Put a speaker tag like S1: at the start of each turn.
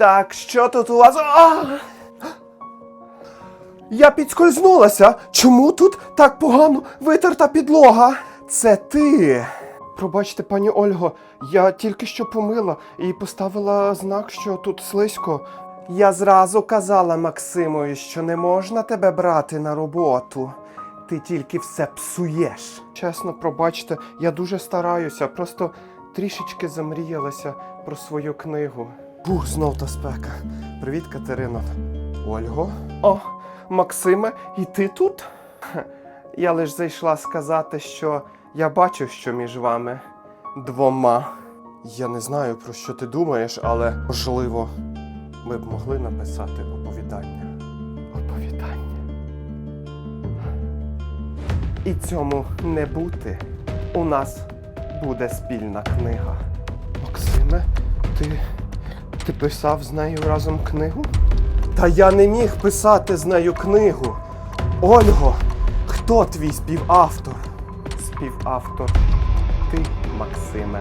S1: Так, що тут у вас? А! Я підскользнулася. Чому тут так погано витерта підлога? Це ти. Пробачте, пані Ольго, я тільки що помила і поставила знак, що тут слизько. Я зразу казала Максимові, що не можна тебе брати на роботу. Ти тільки все псуєш. Чесно, пробачте, я дуже стараюся, просто трішечки замріялася про свою книгу. Бух, знов та спека. Привіт, Катерино. Ольго? О, Максиме, і ти тут? Я лиш зайшла сказати, що я бачу, що між вами двома. Я не знаю, про що ти думаєш, але можливо, ми б могли написати оповідання. Оповідання. І цьому не бути. У нас буде спільна книга. Максиме, ти. Ти писав з нею разом книгу? Та я не міг писати з нею книгу. Ольго, хто твій співавтор? Співавтор ти, Максиме.